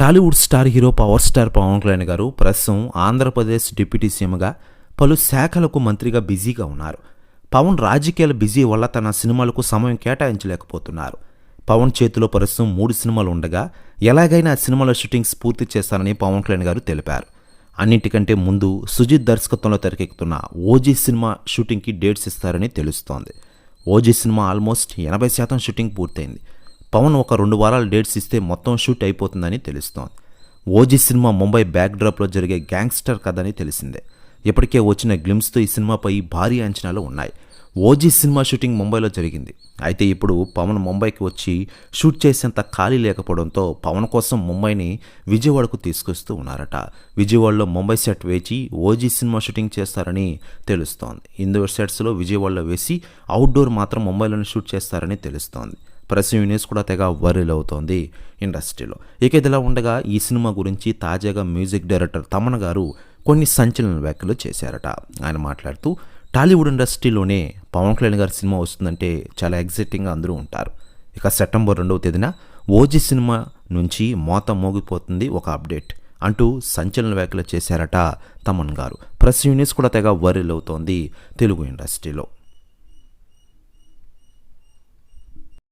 Tollywood star hero power star Pawan Kalyan garu ప్రస్తుతం Andhra Pradesh deputy సీఎంగా పలు శాఖలకు మంత్రిగా బిజీగా ఉన్నారు. పవన్ రాజకీయాల బిజీ వల్ల తన సినిమాలకు సమయం కేటాయించలేకపోతున్నారు. పవన్ చేతిలో ప్రస్తుతం మూడు సినిమాలు ఉండగా ఎలాగైనా ఆ సినిమాల షూటింగ్స్ పూర్తి చేస్తారని పవన్ కళ్యాణ్ గారు తెలిపారు. అన్నింటికంటే ముందు సుజిత్ దర్శకత్వంలో తెరకెక్కుతున్న ఓజీ సినిమా షూటింగ్కి డేట్స్ ఇస్తారని తెలుస్తోంది. ఓజీ సినిమా ఆల్మోస్ట్ ఎనభై శాతం షూటింగ్ పూర్తయింది. పవన్ ఒక రెండు వారాల డేట్స్ ఇస్తే మొత్తం షూట్ అయిపోతుందని తెలుస్తోంది. ఓజీ సినిమా ముంబై బ్యాక్డ్రాప్లో జరిగే గ్యాంగ్స్టర్ కథ అని తెలిసిందే. ఇప్పటికే వచ్చిన గ్లిమ్స్తో ఈ సినిమాపై భారీ అంచనాలు ఉన్నాయి. ఓజీ సినిమా షూటింగ్ ముంబైలో జరిగింది. అయితే ఇప్పుడు పవన్ ముంబైకి వచ్చి షూట్ చేసేంత ఖాళీ లేకపోవడంతో పవన్ కోసం ముంబైని విజయవాడకు తీసుకొస్తూ ఉన్నారట. విజయవాడలో ముంబై సెట్ వేచి ఓజీ సినిమా షూటింగ్ చేస్తారని తెలుస్తోంది. ఇండోర్ సెట్స్లో విజయవాడలో వేసి అవుట్డోర్ మాత్రం ముంబైలోనే షూట్ చేస్తారని తెలుస్తోంది. ప్రెస్ యూనిస్ కూడా తెగ వైరల్ అవుతోంది ఇండస్ట్రీలో. ఇక ఇదిలా ఉండగా ఈ సినిమా గురించి తాజాగా మ్యూజిక్ డైరెక్టర్ తమన్ గారు కొన్ని సంచలన వ్యాఖ్యలు చేశారట. ఆయన మాట్లాడుతూ టాలీవుడ్ ఇండస్ట్రీలోనే పవన్ కళ్యాణ్ గారి సినిమా వస్తుందంటే చాలా ఎగ్జైటింగ్గా అందరూ ఉంటారు. ఇక సెప్టెంబర్ రెండవ తేదీన ఓజీ సినిమా నుంచి మోత మోగిపోతుంది ఒక అప్డేట్ అంటూ సంచలన వ్యాఖ్యలు చేశారట తమన్ గారు. ప్రెస్ యూనిస్ కూడా తెగ వైరల్ అవుతోంది తెలుగు ఇండస్ట్రీలో.